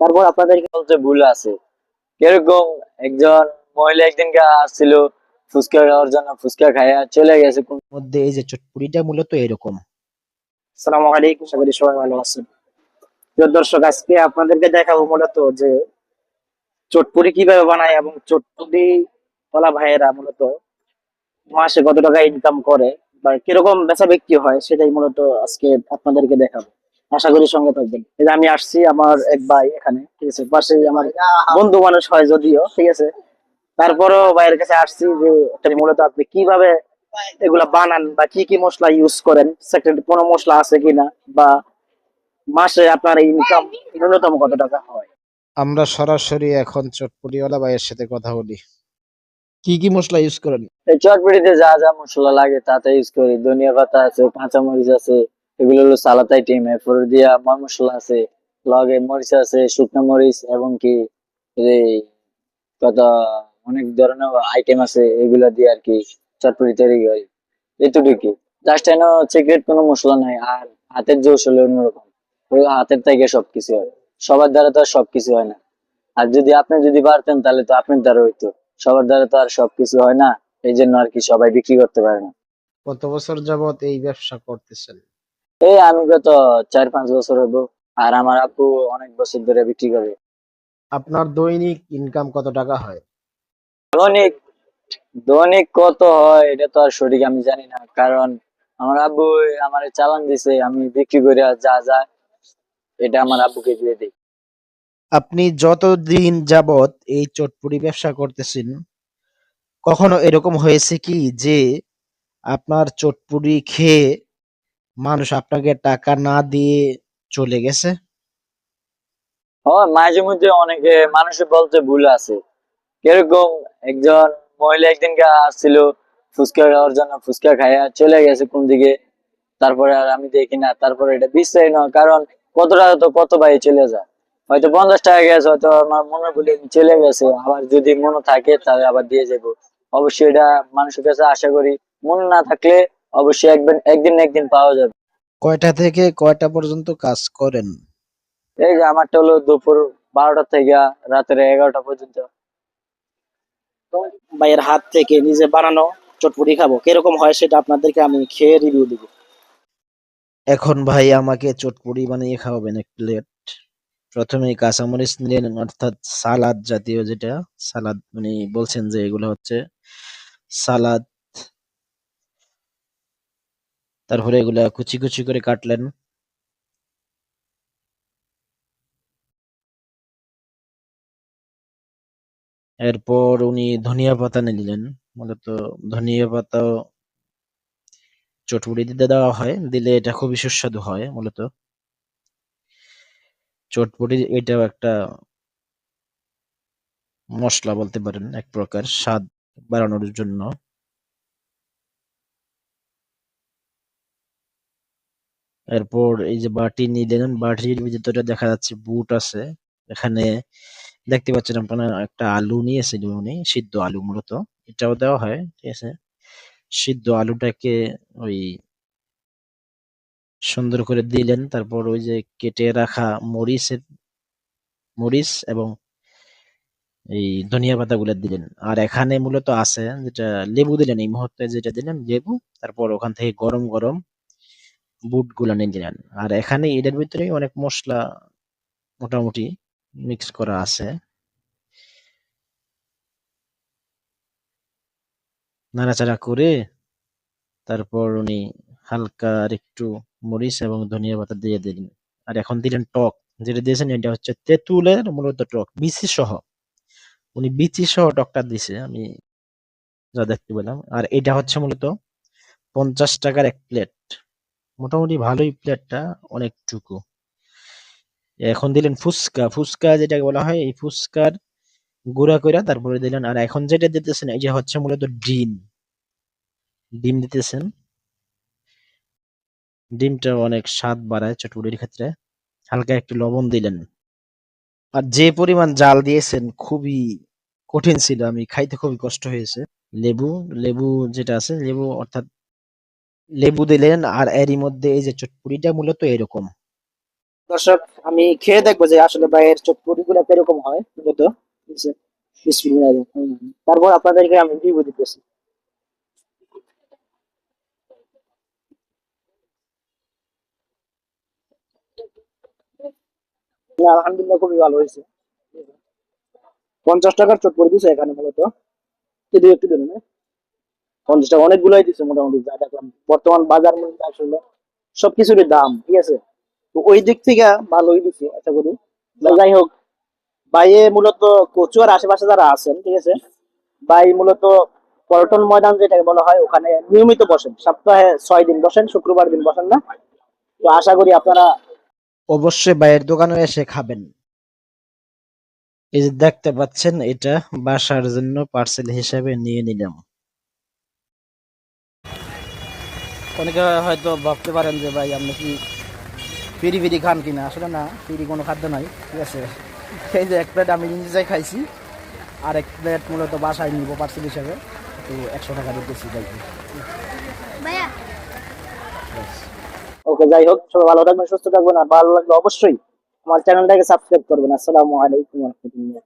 তারপর আপনাদেরকে বলতে ভুল আছে। কীরকম একজন মহিলা একদিনকে আসছিল ফুচকা খাওয়ার জন্য ফুচকা খাইয়া চলে গেছে। কোন মধ্যে এই যে চটপুরিটা মূলত এরকম। সালামু আলাইকুম করি সবাই ভালো আছেন। প্রিয় দর্শক আজকে আপনাদেরকে দেখাবো মূলত যে চটপুরি কীভাবে বানায় এবং চটপুরি ওলা ভাইয়েরা মূলত মাসে কত টাকা ইনকাম করে বা কীরকম বেচা বিক্রি হয় সেটাই মূলত আজকে আপনাদেরকে দেখাবো। আশা করি সঙ্গে থাকবেন। এই যে আমি আসছি আমার এক ভাই এখানে ঠিক আছে? পাশে আমার বন্ধু মানুষ হয় যদিও ঠিক আছে? তারপরও ভাইয়ের কাছে আসছি যে মূলত আপনি কীভাবে এগুলা বানান বা কি কি মশলা ইউজ করেন? সেকেন্ড কোনো মশলা আছে কিনা? বা মাসে আপনার ইনকাম ন্যূনতম কত টাকা হয়? আমরা সরাসরি এখন চটপুরিওয়ালা ভাইয়ের সাথে কথা বলি। কি কি মশলা ইউজ করেন? এই চটপটিতে যা যা মশলা লাগে তাতে ইউজ করি। ধনিয়া পাতা আছে কাঁচা মরিচ আছে এগুলো হলো সালাদ আইটেম এরপর দিয়া ময় মশলা আছে, লগে মরিচ আছে, শুকনো মরিচ, এবং কি কত অনেক ধরনের আইটেম আছে, এগুলো দিয়ে আর কি চটপটি তৈরি করি। এতটুকু জাস্ট এন সিক্রেট কোনো মশলা নাই, আর হাতের জোশ হলে অন্যরকম। হাতের থেকে সবকিছু হয়। সবার দ্বারা তো আর সবকিছু হয় না। আর যদি আপনি যদি পারতেন, তাহলে তো আপনার দ্বারা হইতো। সবার দ্বারা তো আর সবকিছু হয় না এই জন্য আর কি সবাই বিক্রি করতে পারে না। কত বছর যাবত এই ব্যবসা করতেছেন? এই আমি গত চার পাঁচ বছর হব আর আমার আপু অনেক বছর ধরে বিক্রি করে। আপনার দৈনিক ইনকাম কত টাকা হয়? দৈনিক দৈনিক কত হয় এটা তো আর সঠিক আমি জানি না কারণ আমার আব্বু আমার চালান দিছে আমি বিক্রি করে যা যা এটা আমার আব্বুকে দিয়ে দিই। আপনি যতদিন যাবত এই চটপুরি ব্যবসা করতেছেন কখনো এরকম হয়েছে কি যে আপনার চটপুরি খেয়ে মানুষ আপনাকে টাকা না দিয়ে চলে গেছে? হয়, মাঝে মধ্যে অনেকে মানুষের বলতে ভুল আছে। কীরকম একজন মহিলা একদিনকে আসছিল ফুচকা খাওয়ার জন্য, ফুচকা খাইয়া চলে গেছে কোন দিকে, তারপরে আর আমি দেখি না, তারপরে এটা বিশ্বাস নয়, কারণ কত টাকা তো কত ভাই চলে যায়। হয়তো পঞ্চাশ টাকা গেছে, হয়তো আমার মনে বলে চলে গেছে, আবার যদি মনে থাকে তাহলে আবার দিয়ে যাব। অবশ্যই এটা মানুষের কাছে আশা করি, মনে না থাকলে অবশ্যই একদিন একদিন একদিন পাওয়া যাবে। কয়টা থেকে কয়টা পর্যন্ত কাজ করেন? এই যে আমারটা হলো দুপুর বারোটা থেকে রাতের এগারোটা পর্যন্ত। ভাইয়ের হাত থেকে নিজে বানানো চটপুরি খাব। কীরকম হয় সেটা আপনাদেরকে আমি খেয়ে রিভিউ দিব। এখন ভাই আমাকে চটপুরি বানিয়ে খাওয়াবেন এক প্লেট প্রথমে কাঁচামরিচ নিলেন অর্থাৎ সালাদ জাতীয় যেটা সালাদ মানে বলছেন যে এগুলো হচ্ছে সালাদ তারপরে এগুলা কুচি কুচি করে কাটলেন। এরপর উনি ধনিয়া পাতা নিলেন। মূলত ধনিয়া পাতাও চটপুরি দিতে দেওয়া হয়। দিলে এটা খুবই সুস্বাদু হয় মূলত। চটপটি এটাও একটা মশলা বলতে পারেন এক প্রকার স্বাদ বাড়ানোর জন্য। এরপর এই যে বাটি নিলেন বাটির ভিতরে দেখা যাচ্ছে বুট আছে। এখানে দেখতে পাচ্ছেন আপনারা একটা আলু নিয়েছিল উনি, সিদ্ধ আলু মূলত। এটাও দেওয়া হয়, ঠিক আছে? সিদ্ধ আলুটাকে ওই সুন্দর করে দিলেন, তারপর ওই যে কেটে রাখা মরিচের, মরিচ এবং এই ধনিয়া পাতা গুলা দিলেন। আর এখানে মূলত আছে যেটা লেবু দিলেন, এই মুহূর্তে যেটা দিলেন লেবু, তারপর ওখান থেকে গরম গরম বুটগুলা নিয়ে দিলেন আর এখানে এটার ভিতরে অনেক মশলা মোটামুটি মিক্স করা আছে। নাড়াচাড়া করে তারপর উনি হালকা আর একটু মরিচ এবং ধনিয়া পাতা দিয়ে দিলেন। আর এখন দিলেন টক। যেটা দিয়েছেন এটা হচ্ছে তেঁতুলের মূলত টক, বিচি সহ। উনি বিচি সহ টকটা দিছে, আমি যা দেখতে পেলাম। আর এটা হচ্ছে মূলত পঞ্চাশ টাকার এক প্লেট মোটামুটি ভালোই প্লেটটা অনেকটুকু। এখন দিলেন ফুচকা। ফুচকা যেটাকে বলা হয়, এই ফুচকার গুঁড়া কইরা তারপরে দিলেন আর এখন যেটা দিতেছেন, এই যে হচ্ছে মূলত ডিম। ডিম দিতেছেন। ডিমটা অনেক স্বাদ বাড়ায় চটপটির ক্ষেত্রে। হালকা একটু লবণ দিলেন। আর যে পরিমাণ জাল দিয়েছেন, খুবই কঠিন ছিল। আমি খাইতে খুবই কষ্ট হয়েছে। লেবু লেবু যেটা আছে, লেবু অর্থাৎ লেবু দিলেন আর এরই মধ্যে এই যে চটপুরিটা মূলত এরকম। দর্শক, আমি খেয়ে দেখব যে আসলে ভাইয়ের চটপটি গুলো কীরকম হয়, মূলত। তারপর আপনাদেরকে আমি রিভিউ দিতেছি। আলহামদুলিল্লাহ খুবই ভালো হয়েছে। পঞ্চাশ টাকার চটপটি দিছে এখানে মূলত। একটু না পঞ্চাশ টাকা অনেকগুলোই দিচ্ছে মোটামুটি, যা দেখলাম। বর্তমান বাজার মূল্য আসলে সবকিছুরই দাম, ঠিক আছে? তো ওই দিক থেকে ভালোই দিচ্ছে আশা করি। যাই হোক বাইরে মূলত কচুয়ার আশেপাশে যারা আছেন, ঠিক আছে? বাই মূলত পল্টন ময়দান যেটাকে বলা হয়, ওখানে নিয়মিত বসেন। সপ্তাহে ছয় দিন বসেন, শুক্রবার দিন বসেন না। তো আশা করি আপনারা অবশ্যই বাইয়ের দোকানে এসে খাবেন। এই যে দেখতে পাচ্ছেন, এটা বাসার জন্য পার্সেল হিসাবে নিয়ে নিলাম। অনেকে হয়তো ভাবতে পারেন যে ভাই আপনি কি ফিরি ফিরি খান কিনা? আসলে না ফিরি কোনো খাদ্য নাই ঠিক আছে? এই যে এক প্লেট আমি নিজে খাইছি আর এক প্লেট মূলত বাসায় নিব পার্সেল হিসাবে তো একশো টাকা দিতেছি ভাইয়া। ওকে যাই হোক সবাই ভালো থাকবেন সুস্থ থাকবেন আর ভালো লাগলে অবশ্যই আমার চ্যানেলটাকে সাবস্ক্রাইব করবেন। আসসালামু আলাইকুম রহমতুল্লাহ।